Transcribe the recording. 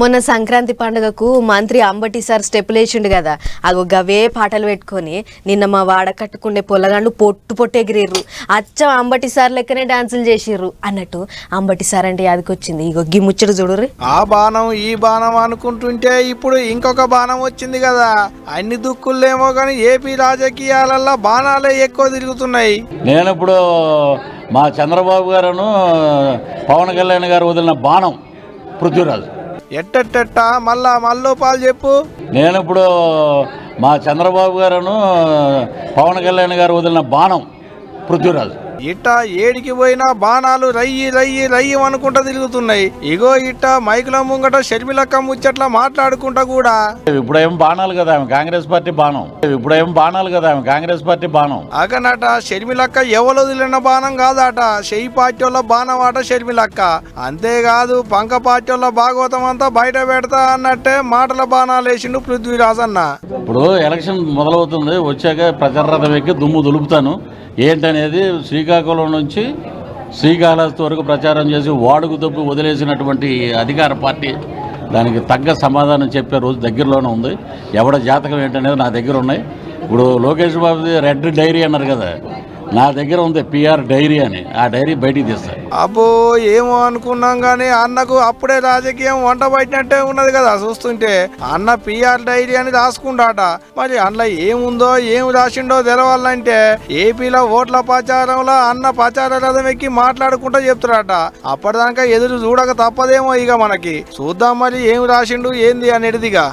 మొన్న సంక్రాంతి పండుగకు మంత్రి అంబటి సార్ స్టెప్పులు వేసిండు కదా. అగో గవే పాటలు పెట్టుకొని నిన్న మా వాడ కట్టుకునే పొల్లగాండు పొట్టు పొట్టు ఎగిరిర్రు. అచ్చం అంబటి సార్ లెక్కనే డాన్సులు చేసిర్రు. అన్నట్టు అంబటి సార్ అంటే యాదకొచ్చింది. ఇగో గి ముచ్చట చూడుర్రి. ఆ బాణం ఈ బాణం అనుకుంటుంటే ఇప్పుడు ఇంకొక బాణం వచ్చింది కదా. అన్ని దుక్కులేమో కానీ ఏపీ రాజకీయాలల్లో బాణాలే ఎక్కువ తిరుగుతున్నాయి. నేను ఇప్పుడు మా చంద్రబాబు గారును పవన్ కళ్యాణ్ గారు వదిలిన బాణం పృథ్వీరాజ్. ఎట్టెట్టెట్ట? మళ్ళా మల్లోపాలు చెప్పు. నేను ఇప్పుడు మా చంద్రబాబు గారును పవన్ కళ్యాణ్ గారు వదిలిన బాణం పృథ్వీరాజు. ఇట్ట ఏడికి పోయినా బాణాలు రయ్యి రయ్యి రయ్యి అనుకుంటా తిరుగుతున్నాయి. ఇగో ఇట్ట మైకుల ముంగట షర్మిలక్క ముచ్చట్ల మాట్లాడుకుంటా కూడా. ఇప్పుడేం బాణాలు కదా కాంగ్రెస్ పార్టీ బాణం. ఇప్పుడేం బాణాలు కదా కాంగ్రెస్ పార్టీ బాణం. అగనట షర్మిలక్క ఎవరు వదిలిన బాణం కాదట? చెయ్యి పార్టీల బాణం ఆట షర్మిలక్క. అంతేకాదు పంక పార్టీల భాగవతం అంతా బయట పెడతా అన్నట్టే మాటల బాణాలు వేసిండు పృథ్వీరాజ్ అన్న ఇప్పుడు ఎలక్షన్ మొదలవుతుంది. వచ్చాక ప్రచార రథం ఎక్కి దుమ్ము దులుపుతాను. ఏంటనేది శ్రీకాకుళం నుంచి శ్రీకాళహస్తి వరకు ప్రచారం చేసి వాడుకు దొబ్బి వదిలేసినటువంటి అధికార పార్టీ దానికి తగ్గ సమాధానం చెప్పే రోజు దగ్గరలోనే ఉంది. ఎవడ జాతకం ఏంటనేది నా దగ్గర ఉన్నాయి. ఇప్పుడు లోకేష్ బాబుది రెడ్ డైరీ అన్నారు కదా. నా దగ్గర ఉంది పిఆర్ డైరీ అని. ఆ డైరీ బయటికి తీస్తాను అబ్బో ఏమో అనుకున్నాం గానీ అన్నకు అప్పుడే రాజకీయం వంట పట్టినట్టే ఉన్నది కదా చూస్తుంటే. అన్న పిఆర్ డైరీ అని రాసుకుంటాట మరి అందులో ఏముందో ఏం రాసిండో తెలవాలంటే ఏపీలో ఓట్ల ప్రచారంలో అన్న ప్రచార రథం ఎక్కి మాట్లాడుకుంటా చెప్తారట అప్పటిదాకా ఎదురు చూడక తప్పదేమో ఇక మనకి. చూద్దాం మరి ఏం రాసిండు ఏంది అనేటిదిగా.